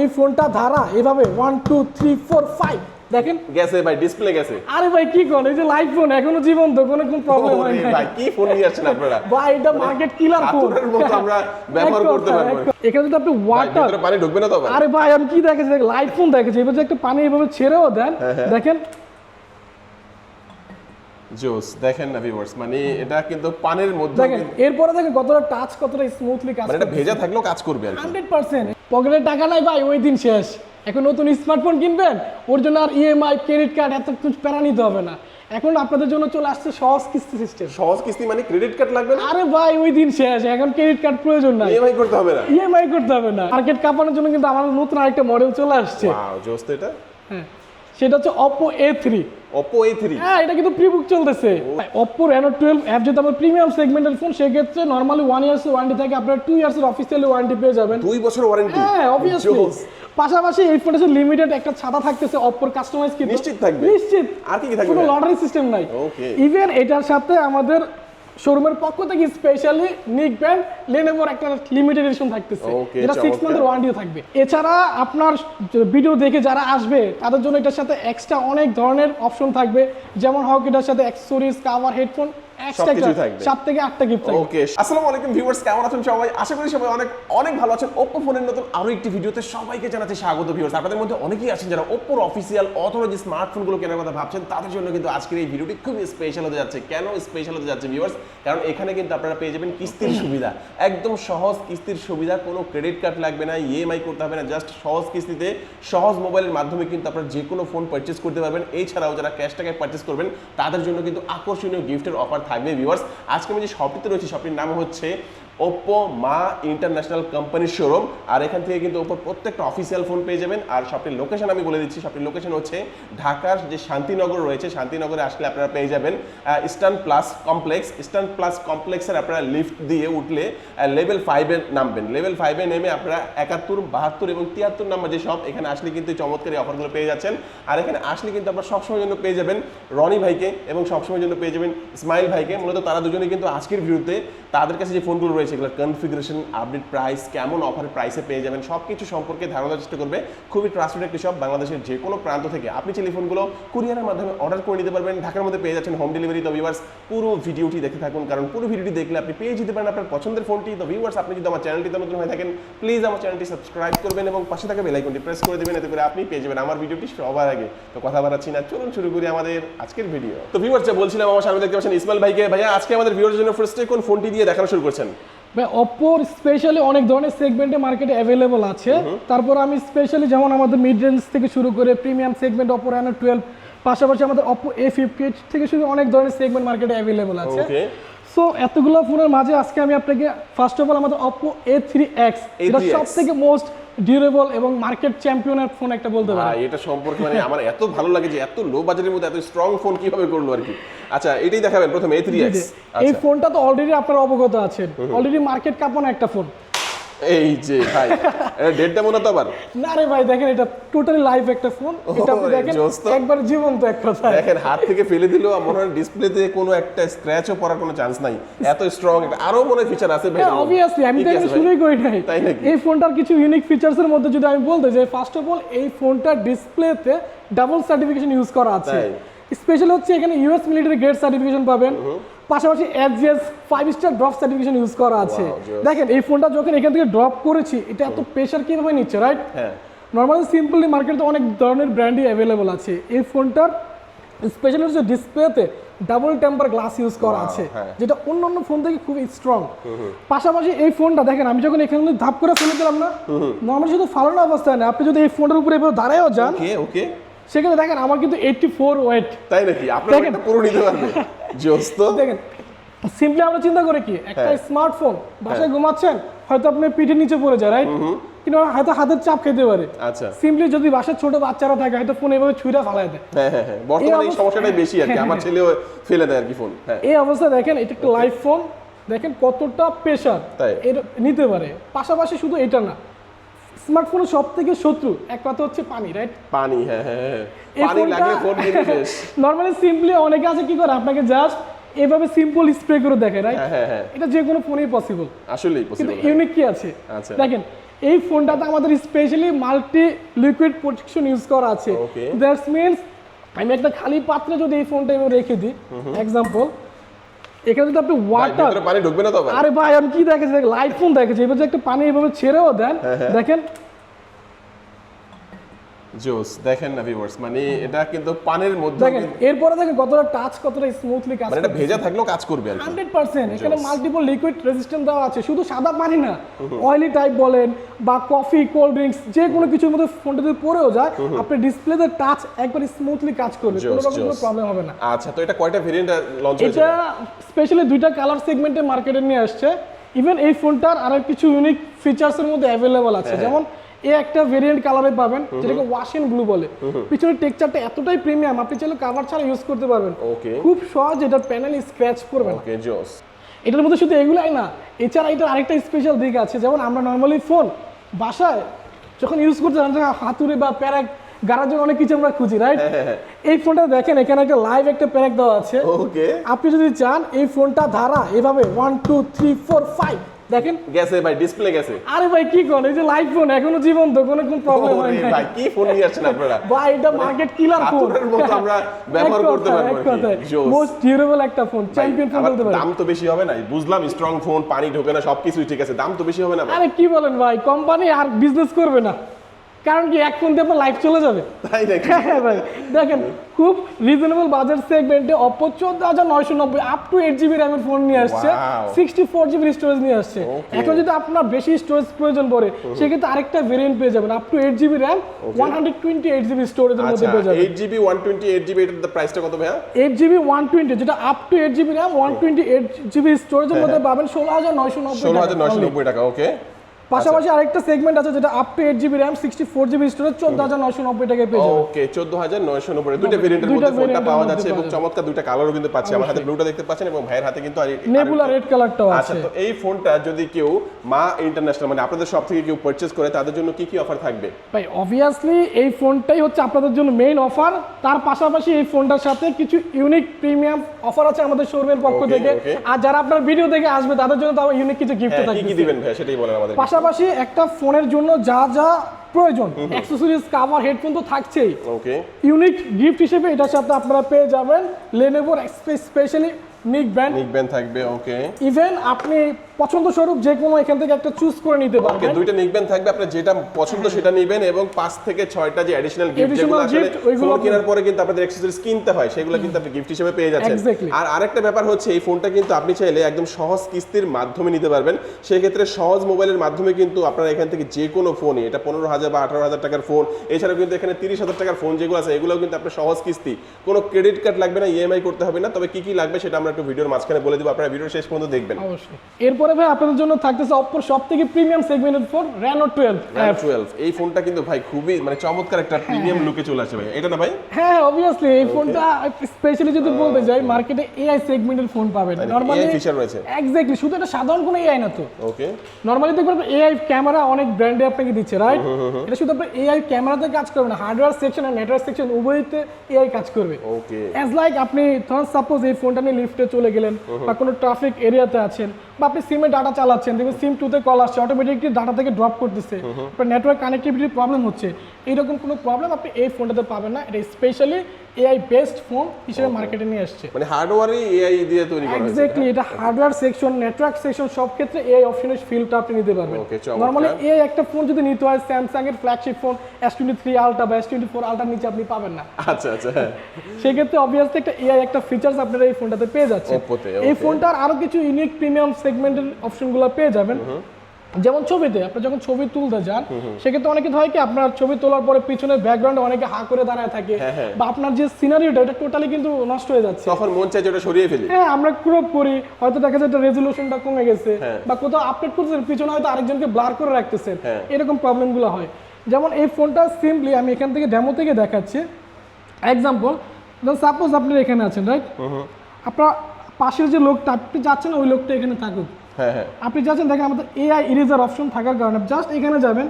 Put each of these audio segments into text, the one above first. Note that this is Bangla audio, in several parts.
এই ফোনটা ধারা এভাবে one two three four five দেখেন? গেছে ভাই ডিসপ্লে গেছে। আরে ভাই কি কোন এই যে লাইভ ফোন এখনও জীবন্ত কোনো কোন প্রবলেম হয় না ভাই কি ফোন নিয়ে আসছেন আপনারা? ভাই এটা মার্কেট কিলার ফোন মতো আমরা ব্যবহার করতে পারব। এখানে যদি আপনি ওয়াটার পানি ঢুকবে না তো ভাই আরে ভাই আমি কি দেখেছি লাইভ ফোন দেখেছি এবার যে একটা পানি এভাবে ছেড়েও দেন হ্যাঁ, দেখেন জোস। দেখেন না ভিউয়ার্স মানে এটা কিন্তু পানির মধ্যে দেখেন এরপরে দেখেন কতটা টাচ কতটা স্মুথলি কাজ মানে এটা ভেজা থাকলেও কাজ করবে আর কি। হান্ড্রেড পার্সেন্ট পকেটে টাকা নাই ভাই ওই দিন শেষ। এখন নতুন স্মার্টফোন কিনবেন ওর জন্য আর ইএমআই ক্রেডিট কার্ড এত কিছু প্যারা নিতে হবে না। এখন আপনাদের জন্য চলে আসছে সহজ কিস্তি সিস্টেম সহজ কিস্তি মানে ক্রেডিট কার্ড লাগবে না? আরে ভাই ওই দিন শেষ। এখন ক্রেডিট কার্ড প্রয়োজন নাই। ইএমআই করতে হবে না? ইএমআই করতে হবে না। মার্কেট কাঁপানোর জন্য কিন্তু আমাদের নতুন আরেকটা মডেল চলে আসছে। ওয়াও জোস তো এটা। হ্যাঁ। সেটা হচ্ছে Oppo A three Oppo A3 হ্যাঁ এটা কিন্তু প্রি বুক চলতেছে। অপো রেনো টুয়েলভ অ্যাপ যেহেতু আমার প্রিমিয়াম সেগমেন্টের ফোন সেক্ষেত্রে নর্মালি ওয়ান ইয়ার্স ওয়ারেন্টি থাকে। আপনারা টু ইয়ার্সের অফিসিয়ালি ওয়ারেন্টি পেয়ে যাবেন। দুই বছর ওয়ারেন্টি হ্যাঁ অবভিয়াসলি পাশাপাশি এই ফোনে লিমিটেড একটা ছাতা থাকতেছে অপর কাস্টমাইজ কিন্তু। নিশ্চিত থাকবে? নিশ্চিত। আর কি কি থাকবে? কোনো লটারি সিস্টেম নাই। Okay. ইভেন এটার সাথে আমাদের শোরুমের পক্ষ থেকে স্পেশালি নিক ব্যান্ড লেনোভোর একটা লিমিটেড এডিশন থাকতেছে। যেটা সিক্স। মান্থের ওয়ারেন্টিও থাকবে। এছাড়া আপনার ভিডিও দেখে যারা আসবে তাদের জন্য এটার সাথে এক্সট্রা অনেক ধরনের অপশন থাকবে। যেমন হোক এটার সাথে অ্যাক্সেসরিজ কাভার হেডফোন এক্সট্রা থাকবে। সাত থেকে আটটা গিফট থাকবে। ওকে আসসালামু আলাইকুম ভিউয়ার্স কেমন আছেন সবাই? আশা করি সবাই অনেক অনেক ভালো আছেন। Oppo ফোনের নতুন আরও একটি ভিডিওতে সবাইকে জানাতে স্বাগত ভিউয়ার্স আপনাদের মধ্যে অনেকেই আছেন যারা Oppo অফিসিয়াল অথরাইজ স্মার্টফোনগুলো কেনার কথা ভাবছেন তাদের জন্য কিন্তু আজকের এই ভিডিওটি খুবই স্পেশাল হতে যাচ্ছে। কেন স্পেশাল হতে যাচ্ছে ভিউয়ার্স কারণ এখানে কিন্তু আপনারা পেয়ে যাবেন কিস্তির সুবিধা। একদম সহজ কিস্তির সুবিধা কোনো ক্রেডিট কার্ড লাগবে না ইএমআই করতে হবে না জাস্ট সহজ কিস্তিতে সহজ মোবাইলের মাধ্যমে কিন্তু আপনারা যে কোনো ফোন পারচেস করতে পারবেন। এছাড়াও যারা ক্যাশ টাকায় পারচেস করবেন তাদের জন্য কিন্তু আকর্ষণীয় গিফটের অফার থাকবে ভিউয়ার্স আজকে আমি যে শপটিতে রয়েছে শপটির নাম হচ্ছে ওপ্পো মা ইন্টারন্যাশনাল কোম্পানির শোরুম আর এখান থেকে কিন্তু ওপর প্রত্যেকটা অফিসিয়াল ফোন পেয়ে যাবেন। আর শপটির লোকেশন আমি বলে দিচ্ছি। শপটির লোকেশন হচ্ছে ঢাকার যে শান্তিনগর রয়েছে, শান্তিনগরে আসলে আপনারা পেয়ে যাবেন। Eastern plus complex eastern plus কমপ্লেক্সের আপনারা লিফট দিয়ে উঠলে লেভেল ফাইভে নামবেন। লেভেল ফাইভে নেমে আপনারা একাত্তর, বাহাত্তর এবং তিয়াত্তর নাম্বার যে শপ এখানে আসলে কিন্তু চমৎকার অফারগুলো পেয়ে যাচ্ছেন। আর এখানে আসলে কিন্তু আপনারা সবসময়ের জন্য পেয়ে যাবেন রনি ভাইকে এবং সবসময়ের জন্য পেয়ে যাবেন ইসমাইল ভাইকে। মূলত তারা দুজনে কিন্তু আজকের ভিডিওতে তাদের কাছে যে ফোনগুলো রয়েছে এগুলোর কনফিগারেশন আপডেট প্রাইস কেমন অফার প্রাইসে পেয়ে যাবেন সব কিছু সম্পর্কে ধারণা চেষ্টা করবে খুবই ট্রাস্টেড একটি শপ বাংলাদেশের যে কোনো প্রান্ত থেকে। আপনি টেলিফোনগুলো কুরিয়ারের মাধ্যমে অর্ডার করে নিতে পারবেন, ঢাকার মধ্যে পেয়ে যাচ্ছেন হোম ডেলিভারি তো ভিউয়ার্স পুরো ভিডিওটি দেখে থাকুন। কারণ পুরো ভিডিওটি দেখলে আপনি পেয়ে যেতে পারেন আপনার পছন্দের ফোনটি তো ভিউয়ার্স আপনি যদি আমার চ্যানেলটিতে নতুন হয়ে থাকেন প্লিজ আমার চ্যানেলটি সাবস্ক্রাইব করবেন এবং পাশে থাকা বেল আইকনটি প্রেস করে দেবেন, এতে করে আপনি পেয়ে যাবেন আমার ভিডিওটি সবার আগে। তো কথা বাড়াচ্ছি না, চলুন শুরু করি আমাদের আজকের ভিডিও তো ভিউয়ার্স বলছিলাম, আমার সামনে দেখতে পাচ্ছেন ইসমাইল ভাইকে। ভাইয়া, আজকে আমাদের ভিউয়ার্স জন্য ফার্স্টে কোন ফোনটি দিয়ে দেখানো শুরু করছেন? অপোর স্পেশালি অনেক ধরনের সেগমেন্টে মার্কেটে অ্যাভেলেবল আছে। তারপর আমি স্পেশালি যেমন আমাদের মিড রেঞ্জ থেকে শুরু করে premium segment Oppo Reno twelve পাশাপাশি আমাদের অপো এ ফিফটি থেকে শুরু অনেক ধরনের সেগমেন্ট মার্কেটে অ্যাভেলেবল আছে। সো এতগুলো ফোনের মাঝে আজকে আমি আপনাকে ফার্স্ট অফ অল আমাদের অপো এ থ্রি এক্স এটা A3X সব থেকে মোস্ট ডিউরেবল এবং মার্কেট চ্যাম্পিয়নের ফোন একটা বলতে পারি এটা সম্পর্কে মানে আমার এত ভালো লাগে যে এত লো বাজেটের মধ্যে এত স্ট্রং ফোন কীভাবে করল আর কি। আচ্ছা এটাই দেখাবেন প্রথমে এ থ্রি এক্স এই ফোনটা তো অলরেডি আপনারা অবগত আছেন। অলরেডি মার্কেট কাঁপানো একটা ফোন এই যে ভাই এটা ডেটটা মনে তো আবার। না রে ভাই দেখেন এটা টোটালি লাইভ একটা ফোন এটা আপনি দেখেন। একবার জীবন্ত এক কথায় দেখেন হাত থেকে ফেলে দিলেও মনে হয় ডিসপ্লেতে কোনো একটা স্ক্র্যাচও পড়ার কোনো চান্স নাই। এত স্ট্রং একটা আরও মনে ফিচার আছে ভাই। হ্যাঁ অবভিয়াসলি আমি তো শুরুই করি নাই? এই ফোনটার কিছু ইউনিক ফিচার্সের মধ্যে যদি আমি বলতে যাই ফার্স্ট অফ অল এই ফোনটার ডিসপ্লেতে ডাবল সার্টিফিকেশন ইউজ করা আছে। স্পেশাল হচ্ছে এখানে ইউএস মিলিটারি গ্রেড সার্টিফিকেশন পাবেন। পাশাপাশি FGS five star drop certification use করা আছে। দেখেন এই ফোনটা যখন এখান থেকে ড্রপ করেছি এটা এত প্রেশার কীভাবে নিচ্ছে রাইট হ্যাঁ। নর্মালি সিম্পলি মার্কেটে অনেক ধরনের ব্র্যান্ডই অ্যাভেলেবল আছে। এই ফোনটার স্পেশালি হচ্ছে ডিসপ্লেতে ডাবল টেম্পার গ্লাস ইউজ করা আছে হ্যাঁ। যেটা অন্য অন্য ফোন থেকে খুবই স্ট্রং পাশাপাশি এই ফোনটা দেখেন আমি যখন এখানে ধাপ করে ফেলে দিলাম না নর্মালি শুধু ফালানো অবস্থায় না আপনি যদি এই ফোনটার উপরে এভাবে দাঁড়ায়ও যান ওকে সেখানে দেখেন আমার কিন্তু এইটটি ফোর ওয়েট তাই নাকি? দেখেন। পুরো নিতে পারবে। জোস তো দেখেন সিম্পলি আমরা চিন্তা করি কি একটা হ্যাঁ। স্মার্টফোন বাসায় ঘুমাচ্ছেন হয়তো আপনি পিঠের নিচে পড়ে যায় রাইট কিন্তু হয়তো হাতের চাপ খেতে পারে। আচ্ছা। সিম্পলি যদি বাসায় ছোট বাচ্চারা থাকে হয়তো ফোন এভাবে ছুঁড়ে ফালাই দেয়। হ্যাঁ হ্যাঁ হ্যাঁ। বর্তমানে এই সমস্যাটাই বেশি আর কি। আমার ছেলেও ফেলে দেয় আর কি ফোন হ্যাঁ। এই অবস্থায় দেখেন এটা একটা লাইভ ফোন দেখেন কতটা প্রেশার? এটা নিতে পারে। পাশাপাশি শুধু এটা না স্মার্টফোনের সব থেকে শত্রু এক কথা হচ্ছে পানি রাইট পানি হ্যাঁ হ্যাঁ হ্যাঁ। পানি লাগলে ফোন কিন্তু শেষ। নর্মালি সিম্পলি অনেকে আছে কি করে আপনাকে জাস্ট এভাবে সিম্পল স্প্রে করে দেখে রাইট হ্যাঁ হ্যাঁ হ্যাঁ। এটা যে কোনো ফোনেই পসিবল আসলেই পসিবল কিন্তু ইউনিক কি আছে? আচ্ছা। দেখেন এই ফোনটাতে আমাদের specially multi liquid protection use করা আছে. দ্যাটস মিনস আমি একটা খালি পাত্রে যদি এই ফোনটা রেখে দিই এক্সাম্পল এখানে যদি আপনি ওয়াটার পানি ঢুকবে না তো আরে ভাই আমি কি দেখেছি? লাইট ফোন দেখেছি। এবার যে একটা পানি এভাবে ছেড়েও দেন হ্যাঁ, দেখেন জোস। দেখেন না ভিউয়ার্স মানে এটা কিন্তু পানির মধ্যে দেখেন এরপরে দেখেন কতটা টাচ কতটা স্মুথলি কাজ মানে এটা ভেজা থাকলেও কাজ করবে আর কি। হান্ড্রেড পার্সেন্ট এখানে মাল্টিপল লিকুইড রেজিস্ট্যান্ট দেওয়া আছে শুধু সাদা পানি না অয়েলি টাইপ বলেন বা কফি কোল্ড ড্রিঙ্কস যে কোনো কিছুর মধ্যে ফোনটা যদি পড়েও যায় আপনি ডিসপ্লেতে টাচ একবার স্মুথলি কাজ করবে কোনো রকম কোনো প্রবলেম হবে না। আচ্ছা তো এটা কয়টা ভেরিয়েন্ট লঞ্চ হয়েছে? এটা স্পেশালি দুইটা কালার সেগমেন্টে মার্কেটে নিয়ে আসছে। ইভেন এই ফোনটার আরও কিছু ইউনিক ফিচার্সের মধ্যে অ্যাভেলেবল আছে। হ্যাঁ, যেমন এ একটা ভেরিয়েন্ট কালারে পাবেন যেটাকে ওয়াশ এন্ড ব্লু। বলে পিছনের টেক্সচারটা এতটাই প্রিমিয়াম আপনি চাইলে কাভার ছাড়া ইউজ করতে পারবেন। খুব সহজ এটার প্যানেল স্ক্র্যাচ করবে না এটার মধ্যে শুধু এগুলাই না এছাড়া এটার আরেকটা স্পেশাল দিক আছে যেমন আমরা নর্মালি ফোন বাসায় যখন ইউজ করতে যান তখন হাতুড়ে বা প্যারাক গাড়ার জন্য অনেক কিছু আমরা খুঁজি রাইট এই ফোনটা দেখেন এখানে একটা লাইভ একটা প্যারাক দেওয়া আছে। ওকে আপনি যদি চান এই ফোনটা ধারা এভাবে one two three four five দেখেন? গেছে ভাই ডিসপ্লে গেছে। আরে ভাই কি কোন? এই যে লাইভ ফোন এখনও জীবন্ত কোনো কোন প্রবলেম হয় না ভাই কি ফোন নিয়ে আসছেন আপনারা? ভাই এটা মার্কেট কিলার ফোন আপনাদের মতো আমরা ব্যবহার করতে পারব। মোস্ট ডিউরেবল একটা ফোন চ্যাম্পিয়ন ফোন বলতে পারি দাম তো বেশি হবে না বুঝলাম স্ট্রং ফোন পানি ঢোকে না সবকিছুই ঠিক আছে দাম তো বেশি হবে না আরে কি বলেন ভাই কোম্পানি আর বিজনেস করবে না। কারণ কি এক ফোন দিয়ে আপনার লাইফ চলে যাবে। তাই হ্যাঁ ভাই। দেখেন খুব রিজনেবল বাজেট সেগমেন্টে অপো চোদ্দ হাজার নয়শো নব্বই আপ টু এইট জিবি র্যামের ফোন নিয়ে আসছে। সিক্সটি ফোর জিবি স্টোরেজ নিয়ে আসছে। এখন যদি আপনার বেশি স্টোরেজ প্রয়োজন পড়ে সেক্ষেত্রে আরেকটা ভেরিয়েন্ট পেয়ে যাবেন up to eight GB RAM one hundred twenty eight GB স্টোরেজের মধ্যে আচ্ছা পেয়ে যাবেন। Eight GB one twenty eight GB এটার প্রাইসটা কত ভাইয়া? এইট জিবি ওয়ান টোয়েন্টি যেটা up to eight GB RAM one twenty eight GB স্টোরেজের মধ্যে পাবেন ষোলো হাজার নয়শো নব্বই ষোলো হাজার নয়শো নব্বই টাকা ওকে পাশাপাশি আরেকটা সেগমেন্ট আছে যেটা up to eight GB RAM sixty four GB storage চোদ্দ হাজার নয়শো নব্বই টাকায় পেয়ে যাবেন ওকে চোদ্দ হাজার নয়শো নব্বই দুইটা ভেরিয়েন্টের মধ্যে ফোনটা পাওয়া যাচ্ছে এবং চমৎকার দুইটা কালারও কিন্তু পাচ্ছি। আমার হাতে ব্লুটা দেখতে পাচ্ছেন এবং ভাইয়ের হাতে কিন্তু নেবুলা রেড কালারটাও আচ্ছা আছে। তো এই ফোনটা যদি কেউ মা ইন্টারন্যাশনাল মানে আপনাদের সব থেকে কেউ পারচেজ করে তাদের জন্য কি কি অফার থাকবে? ভাই অবভিয়াসলি এই ফোনটাই হচ্ছে আপনাদের জন্য মেইন অফার তার পাশাপাশি এই ফোনটার সাথে কিছু ইউনিক প্রিমিয়াম অফার আছে আমাদের শোরুমের পক্ষ থেকে। আর যারা আপনার ভিডিও দেখে আসবে তাদের জন্য তাও ইউনিক কিছু গিফট হ্যাঁ, কি কি দিবেন ভাই সেটাই বলেন আমাদের পাশাপাশি একটা ফোনের জন্য যা যা প্রয়োজন। অ্যাক্সেসরিজ কাভার হেডফোন তো থাকছেই। ওকে ইউনিক গিফট হিসেবে এটার সাথে আপনারা পেয়ে যাবেন লেনোভোর specially neck band neck band থাকবে ওকে ইভেন আপনি পছন্দ স্বরূপ যে কোনো এখান থেকে একটা চুজ করে নিতে পারবেন। দুইটা নিক ব্যান্ড থাকবে আপনার যেটা পছন্দ সেটা নেবেন এবং পাঁচ থেকে ছয়টা যে অ্যাডিশনাল গিফট যেগুলো আসলে ফোন কেনার পরে কিন্তু আপনাদের অ্যাক্সেসরিজ কিনতে হয় সেগুলো কিন্তু আপনি গিফট হিসেবে পেয়ে যাচ্ছেন। আর আরেকটা ব্যাপার হচ্ছে এই ফোনটা কিন্তু আপনি চাইলে একদম সহজ কিস্তির মাধ্যমে নিতে পারবেন। সেই ক্ষেত্রে সহজ মোবাইলের মাধ্যমে কিন্তু আপনারা এখান থেকে যে কোনো ফোনই এটা পনেরো হাজার বা আঠারো হাজার টাকার ফোন এছাড়াও কিন্তু এখানে তিরিশ হাজার টাকার ফোন যেগুলো আছে এগুলোও কিন্তু আপনার সহজ কিস্তি। কোনো ক্রেডিট কার্ড লাগবে না ইএমআই করতে হবে না তবে কি কি লাগবে সেটা আমরা একটু ভিডিওর মাঝখানে বলে দিব আপনারা ভিডিও শেষ পর্যন্ত দেখবেন। অবশ্যই। এরপরে ভাই আপনাদের জন্য থাকতেছে অপর সব থেকে প্রিমিয়াম সেগমেন্টের phone Reno twelve RAM twelve এই ফোনটা কিন্তু ভাই খুবই মানে চমৎকার একটা প্রিমিয়াম লুকে চলে আসে ভাই। এটা না ভাই? হ্যাঁ অবভিয়াসলি এই ফোনটা স্পেশালি যদি বলতে যাই মার্কেটে এআই সেগমেন্টের ফোন পাবেন। নরমালি feature রয়েছে? এক্স্যাক্টলি শুধু এটা সাধারণ কোনো এআই না তো। ওকে নরমালি দেখবেন এআই ক্যামেরা অনেক ব্র্যান্ডে আপনাকে দিচ্ছে রাইট এটা শুধু আপনার এআই ক্যামেরাতে কাজ করবে না হার্ডওয়্যার সেকশন আর নেটওয়ার্ক সেকশন উভয়তে এআই কাজ করবে। ওকে অ্যাজ লাইক আপনি ধরুন সাপোজ এই ফোনটা নিয়ে লিফটে চলে গেলেন বা কোনো ট্রাফিক এরিয়াতে আছেন বা আপনি সিমে ডাটা চালাচ্ছেন দেখবেন সিম টুতে কল আসছে অটোমেটিকলি ডাটা থেকে ড্রপ করতেছে আপনার নেটওয়ার্ক কানেক্টিভিটির প্রবলেম হচ্ছে। এইরকম কোনো প্রবলেম আপনি এই ফোনটাতে পাবেন না। এটা স্পেশালি এআই বেস্ট ফোন হিসেবে মার্কেটে নিয়ে আসছে। মানে হার্ডওয়্যারই এআই দিয়ে তৈরি করা হয়েছে এক্স্যাক্টলি এটা হার্ডওয়্যার সেকশন নেটওয়ার্ক সেকশন সব ক্ষেত্রে এআই অপশনের ফিলটা আপনি নিতে পারবেন। নর্মালি এআই একটা ফোন যদি নিতে হয় স্যামসাং এর flagship phone S twenty three বা এস টোয়েন্টি ফোর আলটার নিচে আপনি পাবেন না। আচ্ছা আচ্ছা। হ্যাঁ সেক্ষেত্রে অবভিয়াসলি একটা এআই একটা ফিচার্স আপনারা এই ফোনটাতে পেয়ে যাচ্ছেন। এই ফোনটার আরও কিছু ইউনিক প্রিমিয়াম সেগমেন্টের অপশনগুলো পেয়ে যাবেন। যেমন ছবিতে আপনি যখন ছবি তুলতে যান সেক্ষেত্রে অনেকে হয় কি আপনার ছবি তোলার পরে পিছনে ব্যাকগ্রাউন্ডে অনেকে হা করে দাঁড়ায় থাকে হ্যাঁ, হ্যাঁ। বা আপনার যে সিনারিওটা এটা টোটালি কিন্তু নষ্ট হয়ে যাচ্ছে। তখন মন চাই যে ওটা সরিয়ে ফেলি। হ্যাঁ আমরা ক্রপ করি হয়তো দেখা যায় রেজলিউশনটা কমে গেছে হ্যাঁ। বা কোথাও আপডেট করতেছেন পিছনে হয়তো আরেকজনকে ব্লার করে রাখতেছেন। এরকম প্রবলেমগুলো হয়। যেমন এই ফোনটা সিম্পলি আমি এখান থেকে ডেমো থেকে দেখাচ্ছি। এক্সাম্পল সাপোজ আপনি এখানে আছেন রাইট আপনার পাশের যে লোকটা আপনি যাচ্ছেন ওই লোকটা এখানে থাকুক। আপনি যাচ্ছেন দেখেন আমাদের এআই ইরেজার অপশন থাকার কারণে জাস্ট এখানে যাবেন।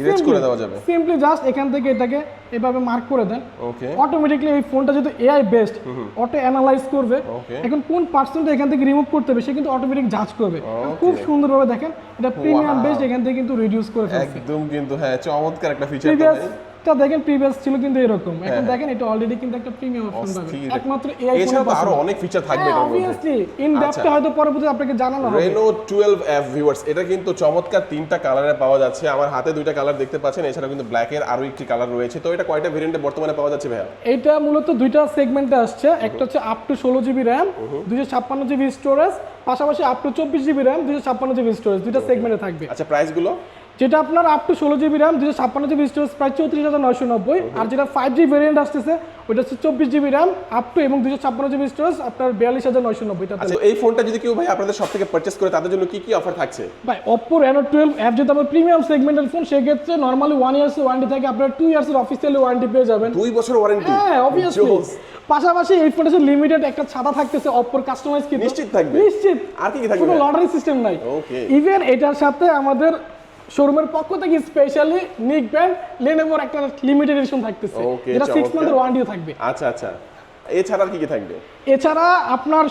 ইরেজ করে দেওয়া যাবে। সিম্পলি জাস্ট এখান থেকে এটাকে এভাবে মার্ক করে দেন। ওকে অটোমেটিকলি এই ফোনটা যেহেতু এআই বেসড অটো অ্যানালাইজ করবে। এখন কোন পার্সেন্টটা এখান থেকে রিমুভ করতে হবে সে কিন্তু অটোমেটিক জাজ করবে। খুব সুন্দরভাবে দেখেন এটা প্রিমিয়াম বেসড এখান থেকে কিন্তু রিডিউস করে ফেলছে। একদম কিন্তু হ্যাঁ চমৎকার একটা ফিচার প্রিভিয়াসটা দেখেন প্রিভিয়াস ছিল কিন্তু এরকম। এখন দেখেন এটা অলরেডি কিন্তু একটা প্রিমিয়াম অপশন পাবে একমাত্র এআই ফোনে আরও অনেক ফিচার থাকবে হ্যাঁ এটার মধ্যে। ইন ডেপথে হয়তো পরবর্তীতে আপনাকে জানানো হবে। টুয়েলভ এফ ভিউয়ার্স এটা কিন্তু চমৎকার তিনটা কালারে পাওয়া যাচ্ছে। আমার হাতে দুইটা কালার দেখতে পাচ্ছেন এছাড়া কিন্তু ব্ল্যাক এর আরও একটি কালার রয়েছে। তো এটা কয়টা ভেরিয়েন্টে বর্তমানে পাওয়া যাচ্ছে ভাইয়া? এটা মূলত দুইটা সেগমেন্টে আসছে। একটা হচ্ছে আপ টু ষোলো জিবি র্যাম দুশো ছাপ্পান্ন জিবি স্টোরেজ পাশাপাশি আপ টু চব্বিশ জিবি র্যাম দুশো ছাপ্পান্ন জিবি স্টোরেজ দুইটা সেগমেন্টে থাকবে। আচ্ছা প্রাইসগুলো? যেটা আপনার আপ টু ষোলো জিবি র্যাম দুশো ছাপ্পান্ন জিবি স্টোরেজ প্রায় চৌত্রিশ হাজার নয়শো নব্বই। আর যেটা ফাইভ জি ভেরিয়েন্ট আসতেছে ওটা হচ্ছে চব্বিশ জিবি র্যাম আপ টু এবং দুশো ছাপ্পান্ন জিবি স্টোরেজ আপনার বিয়াল্লিশ হাজার নয়শো নব্বই আচ্ছা এই ফোনটা যদি কেউ ভাই আপনাদের সব থেকে পারচেস করে তাদের জন্য কি কি অফার থাকছে? ভাই অপ্পো রেনো টুয়েলভ অ্যাপ যেহেতু আমার প্রিমিয়াম সেগমেন্টের ফোন সেক্ষেত্রে নর্মালি ওয়ান ইয়ার্স ওয়ারেন্টি থাকে আপনার টু ইয়ার্সের অফিসিয়ালি ওয়ারেন্টি পেয়ে যাবেন। দুই বছর ওয়ারেন্টি হ্যাঁ অবভিয়াসলি পাশাপাশি এই ফোনটা লিমিটেড একটা ছাতা থাকতেছে অপ্পোর কাস্টমাইজ কিন্তু। নিশ্চিত থাকবে? নিশ্চিত। আর কি কি থাকবে কোনো লটারি সিস্টেম নাই। Okay. ইভেন এটার সাথে আমাদের শোরুমের পক্ষ থেকে স্পেশালি নিক ব্যান্ড লেনোভোর একটা লিমিটেড এডিশন থাকতেছে। যেটা সিক্স চমৎকার। মান্থের ওয়ারেন্টিও থাকবে। আচ্ছা আচ্ছা। এছাড়া আর কি কি থাকবে? এছাড়া আপনার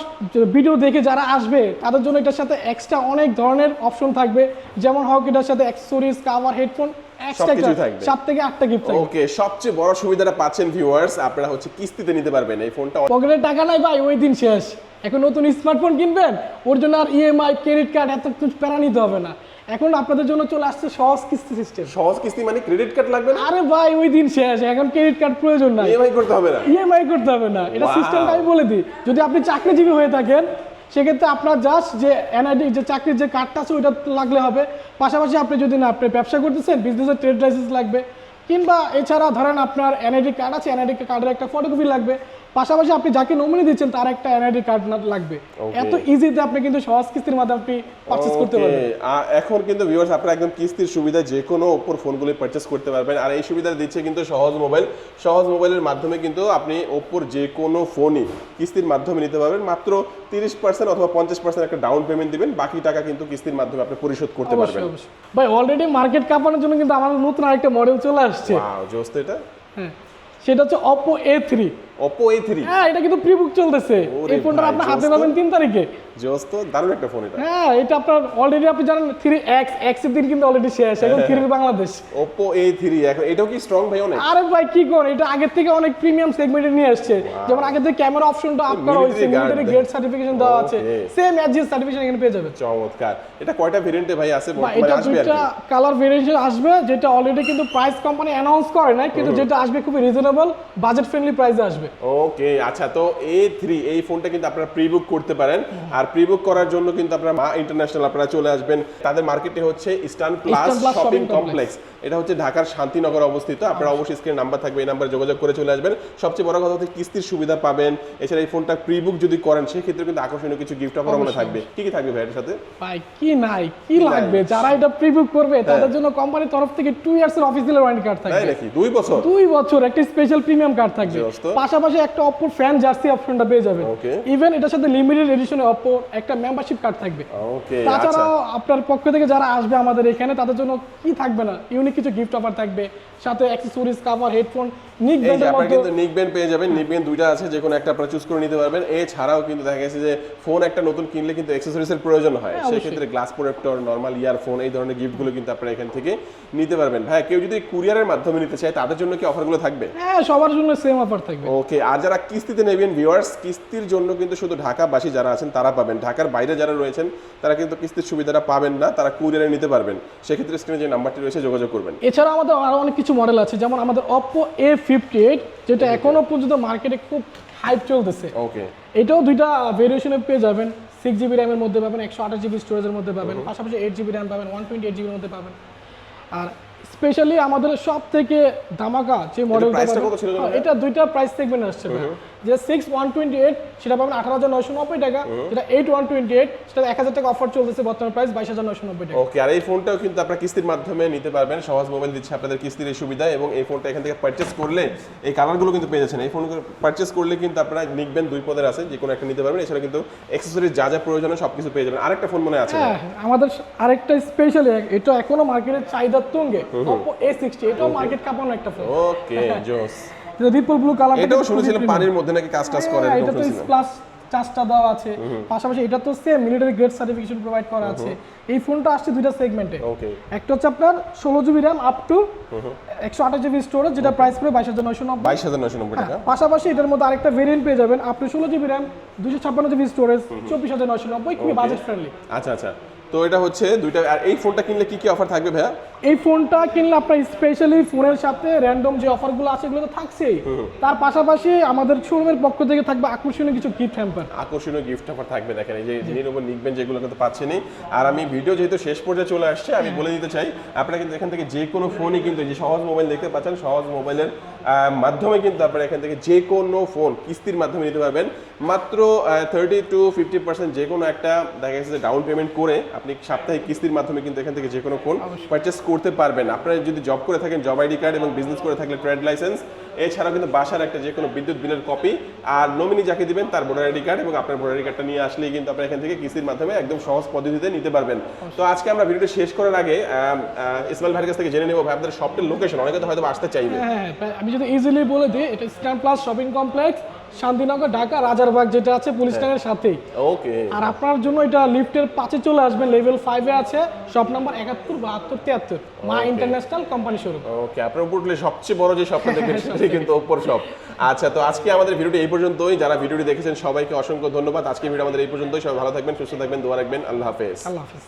ভিডিও দেখে যারা আসবে তাদের জন্য এটার সাথে এক্সট্রা অনেক ধরনের অপশন থাকবে। যেমন হোক এটার সাথে অ্যাক্সেসরিজ কাভার হেডফোন থাকবে। থেকে গিফট থাকবে। ওকে সবচেয়ে বড় সুবিধাটা পাচ্ছেন ভিউয়ার্স আপনারা হচ্ছে কিস্তিতে নিতে পারবেন এই ফোনটা পকেটে টাকা নাই ভাই ওই দিন শেষ। এখন নতুন স্মার্টফোন কিনবেন ওর জন্য আর ইএমআই ক্রেডিট কার্ড এত কিছু প্যারা নিতে হবে না। এখন আপনাদের জন্য চলে আসছে সহজ কিস্তি সিস্টেম সহজ কিস্তি মানে ক্রেডিট কার্ড লাগবে না? আরে ভাই ওই দিন শেষ। এখন ক্রেডিট কার্ড প্রয়োজন নাই। ইএমআই করতে হবে না। ইএমআই করতে হবে না। এটা Wow. সিস্টেমটা আমি বলে দিই। যদি আপনি চাকরিজীবী হয়ে থাকেন সেক্ষেত্রে আপনার জাস্ট যে এনআইডি যে চাকরির যে কার্ডটা আছে, ওইটা লাগলে হবে। পাশাপাশি আপনি যদি না, আপনি ব্যবসা করতেছেন বিজনেসের ট্রেড লাইসেন্স লাগবে। কিংবা এছাড়া ধরেন আপনার এনআইডি কার্ড আছে এনআইডি কার্ডের একটা ফটোকপি লাগবে। পাশাপাশি আপনি যাকে নমিনি দিচ্ছেন তার একটা এনআইডি কার্ড লাগবে। এত ইজিতে আপনি কিন্তু সহজ কিস্তির মাধ্যমে আপনি পারচেস করতে পারবেন। এখন কিন্তু ভিউয়ার্স আপনারা একদম কিস্তির সুবিধা যে কোনো ওপোর ফোনগুলি পারচেস করতে পারবেন। আর এই সুবিধা দিচ্ছে কিন্তু সহজ মোবাইল সহজ মোবাইলের মাধ্যমে কিন্তু আপনি ওপোর যে কোনো ফোনই কিস্তির মাধ্যমে নিতে পারবেন। মাত্র তিরিশ পার্সেন্ট অথবা পঞ্চাশ পার্সেন্ট একটা ডাউন পেমেন্ট দিবেন। বাকি টাকা কিন্তু কিস্তির মাধ্যমে আপনি পরিশোধ করতে পারবেন। ভাই অলরেডি মার্কেট কাঁপানোর জন্য কিন্তু আমাদের নতুন আরেকটা মডেল চলে আসছে। আসছে। হ্যাঁ, সেটা হচ্ছে Oppo A three Oppo A3 হ্যাঁ এটা কিন্তু চলতেছে। এই ফোনটা হাতে পাবেন তারিখে। দারুণ একটা ফোন এটা। হ্যাঁ এটা আপনার অলরেডি আপনি জানেন এর দিন কিন্তু অলরেডি শেষ। এখন হ্যাঁ। বাংলাদেশ। এখন এটাও কি স্ট্রং ভাই অনেক? আরে ভাই কি এটা থেকে অনেক প্রিমিয়াম সেগমেন্টে নিয়ে আসছে যেমন থেকে ক্যামেরা অপশনটা আপ করা হয়েছে মিলিটারি গ্রেড সার্টিফিকেশন দেওয়া আছে। সেম এজ সার্টিফিকেশন এখানে পেয়ে যাবে চমৎকার। এটা কয়টা ভেরিয়েন্টে ভাই আছে এটা দুইটা কালার ভেরিয়েশন আসবে যেটা অলরেডি কিন্তু প্রাইস কোম্পানি অ্যানাউন্স করে না কিন্তু যেটা আসবে খুবই রিজনেবল বাজেট ফ্রেন্ডলি প্রাইসে আসবে। ওকে আচ্ছা তো এ থ্রি এই ফোনটা কিন্তু আপনারা প্রি বুক করতে পারেন। আর প্রি বুক করার জন্য কিন্তু আপনারা মা ইন্টারন্যাশনাল আপনারা চলে আসবেন। তাদের মার্কেটে হচ্ছে ইস্টার্ন প্লাস শপিং কমপ্লেক্স এটা হচ্ছে ঢাকার শান্তিনগর অবস্থিত। আপনারা অবশ্যই স্ক্রিনে নাম্বার থাকবে এই নাম্বারে যোগাযোগ করে চলে আসবেন। সবচেয়ে বড় কথা হচ্ছে কিস্তির সুবিধা পাবেন। এছাড়া এই ফোনটা প্রি বুক যদি করেন সেক্ষেত্রে কিন্তু আকর্ষণীয় কিছু গিফট অফার আমাদের থাকবে। কি কি থাকবে ভাইয়ের সাথে? ভাই কি নাই কি লাগবে? যারা এটা প্রিবুক করবে তাদের জন্য কোম্পানির তরফ থেকে টু ইয়ার্স এর অফিসিয়াল ওয়ারেন্টি কার্ড তাই থাকবে নাকি? দুই বছর? দুই বছর একটা স্পেশাল প্রিমিয়াম কার্ড থাকবে। পাশাপাশি একটা অপ্পোর ফ্যান জার্সি অপশনটা পেয়ে যাবেন. ইভেন এটার সাথে লিমিটেড এডিশনে অপ্পো একটা মেম্বারশিপ কার্ড থাকবে। ওকে আচ্ছা। তাছাড়াও আপনার পক্ষ থেকে যারা আসবে আমাদের এখানে তাদের জন্য কি থাকবে না? ইউনিক কিছু গিফট অফার থাকবে সাথে অ্যাক্সেসরিজ কাভার হেডফোন নিক এই আপনারা কিন্তু নিক ব্যান্ড পেয়ে যাবেন। নিক ব্যান্ড দুইটা আছে যে কোনো একটা আপনারা চুজ করে নিতে পারবেন। এছাড়াও কিন্তু দেখা গেছে যে ফোন একটা নতুন কিনলে কিন্তু প্রয়োজন হয়। হ্যাঁ, গ্লাস প্রোটেক্টর নর্মাল ইয়ারফোন এই ধরনের গিফটগুলো কিন্তু আপনারা এখান থেকে নিতে পারবেন। ভাই কেউ যদি কুরিয়ারের মাধ্যমে নিতে চায় তাদের জন্য কি অফারগুলো থাকবে? হ্যাঁ সবার জন্য সেম অফার থাকবে। ওকে আর যারা কিস্তিতে নেবেন ভিউয়ার্স কিস্তির জন্য কিন্তু শুধু ঢাকাবাসী যারা আছেন তারা পাবেন। ঢাকার বাইরে যারা রয়েছেন তারা কিন্তু কিস্তির সুবিধাটা পাবেন না তারা কুরিয়ারে নিতে পারবেন। সেক্ষেত্রে স্ক্রিনে যে নাম্বারটি রয়েছে যোগাযোগ করবেন। এছাড়া আমাদের আরও অনেক কিছু মডেল আছে যেমন আমাদের অপ্পো এ ফিফটি এইট যেটা এখনও পর্যন্ত মার্কেটে খুব হাইপ চলতেছে। ওকে এটাও দুইটা ভেরিয়েশনে পেয়ে যাবেন। সিক্স জিবি র্যামের মধ্যে পাবেন একশো আঠাশ জিবি স্টোরেজের মধ্যে পাবেন পাশাপাশি এইট জিবি র্যাম পাবেন ওয়ান টোয়েন্টি এইট জিবির মধ্যে পাবেন। আর স্পেশালি আমাদের সব থেকে ধামাকা যে মডেলটা জানো? এটা দুইটা প্রাইস সেগমেন্ট আসছে। যে সিক্স ওয়ান টোয়েন্টি এইট সেটা পাবেন আঠারো হাজার নয়শো নব্বই টাকা। যেটা এইট ওয়ান টোয়েন্টি এইট সেটা এক হাজার টাকা অফার চলতেছে বর্তমান প্রাইস বাইশ হাজার নয়শো নব্বই টাকা। ওকে আর এই ফোনটাও কিন্তু আপনারা কিস্তির মাধ্যমে নিতে পারবেন। সহজ মোবাইল দিচ্ছে আপনাদের কিস্তির এই সুবিধা এবং এই ফোনটা এখান থেকে পারচেস করলে এই কালারগুলো কিন্তু পেয়ে যাচ্ছেন। এই ফোনগুলো পারচেস করলে কিন্তু আপনারা নিকবেন দুই পদের আছে যে কোনো একটা নিতে পারবেন। এছাড়া কিন্তু অ্যাক্সেসরিজ যা যা প্রয়োজন হয় সবকিছু পেয়ে যাবেন। আরেকটা ফোন মনে আছে হ্যাঁ আমাদের আরেকটা স্পেশালি এটা এখনও মার্কেটের চাহিদার তুঙ্গে। এ সিক্সটি এটাও মার্কেট কাঁপানো একটা ফোন ওকে জোস রিপল ব্লু কালার এটাও শুনেছিলাম পানির মধ্যে নাকি কাজ টাজ করে হ্যাঁ, এটা তো প্লাস চার্জটা দেওয়া আছে। পাশাপাশি এটা তো same military grade certification provide করা আছে। এই ফোনটা আসছে দুইটা সেগমেন্টে ওকে একটা হচ্ছে আপনার ষোলো জিবি র্যাম আপ টু একশো আঠাশ জিবি স্টোরেজ যেটা প্রাইস পড়বে বাইশ হাজার নয়শো নব্বই। বাইশ হাজার নয়শো নব্বই টাকা। হ্যাঁ, পাশাপাশি এটার মধ্যে আরেকটা ভেরিয়েন্ট পেয়ে যাবেন আপনি ষোলো জিবি র্যাম দুশো ছাপ্পান্ন জিবি স্টোরেজ চব্বিশ হাজার নয়শো নব্বই খুবই বাজেট ফ্রেন্ডলি আচ্ছা আচ্ছা। তো এটা হচ্ছে দুইটা আর এই ফোনটা কিনলে কি কি অফার থাকবে ভাইয়া? এই ফোনটা কিনলে আপনার স্পেশালি ফোনের সাথে র্যান্ডম যে অফারগুলো আছে এগুলো তো থাকছেই। তার পাশাপাশি আমাদের শোরুমের পক্ষ থেকে থাকবে আকর্ষণীয় কিছু গিফট হ্যাম্পার আকর্ষণীয় গিফট অফার থাকবে দেখেন এই যে জিনির উপর নিকবেন যেগুলো কিন্তু পাচ্ছেনই। আর আমি ভিডিও যেহেতু শেষ পর্যায়ে চলে আসছে আমি বলে দিতে চাই আপনারা কিন্তু এখান থেকে যে কোনো ফোনই কিন্তু যে সহজ মোবাইল দেখতে পাচ্ছেন সহজ মোবাইলের মাধ্যমে কিন্তু আপনারা এখান থেকে যে কোনো ফোন কিস্তির মাধ্যমে নিতে পারবেন। মাত্র থার্টি টু ফিফটি পার্সেন্ট যে কোনো একটা দেখা গেছে যে ডাউন পেমেন্ট করে আপনি সাপ্তাহিক কিস্তির মাধ্যমে কিন্তু এখান থেকে যে কোনো ফোন পারচেস করতে পারবেন। আপনারা যদি জব করে থাকেন জব আইডি কার্ড এবং বিজনেস করে থাকলে ট্রেড লাইসেন্স এছাড়াও কিন্তু বাসার একটা যে কোনো বিদ্যুৎ বিলের কপি আর নমিনি যাকে দিবেন তার ভোটার আইডি কার্ড এবং আপনার ভোটার আইডি কার্ডটা নিয়ে আসলেই কিন্তু আপনারা এখান থেকে কিস্তির মাধ্যমে একদম সহজ পদ্ধতিতে নিতে পারবেন। তো আজকে আমরা ভিডিওটা শেষ করার আগে ইসমাইল ভাইয়ের কাছ থেকে জেনে নেব ভাই আপনাদের শপটির লোকেশন অনেকে তো হয়তো আসতে চাইবে। হ্যাঁ হ্যাঁ, আমি যদি ইজিলি বলে দিই এটা stand plus shopping complex Shantinagar Dhaka Rajarbag যেটা আছে পুলিশ লাইনের সাথেই ওকে। আর আপনার জন্য এটা লিফটের পাঁচে চলে আসবেন লেভেল ফাইভে আছে শপ নাম্বার একাত্তর বাহাত্তর তিয়াত্তর। মা ইন্টারন্যাশনাল কোম্পানি শোরুম ওকে আপনার উপর সবচেয়ে বড় যে শপটা দেখবেন সেটাই কিন্তু ওপ্পোর শপ আচ্ছা তো আজকে আমাদের ভিডিওটি এই পর্যন্তই। যারা ভিডিওটি দেখেছেন সবাইকে অসংখ্য ধন্যবাদ। আজকে ভিডিও আমাদের এই পর্যন্তই। সবাই ভালো থাকবেন সুস্থ থাকবেন দোয়া রাখবেন। আল্লাহ হাফেজ। আল্লাহ হাফিজ।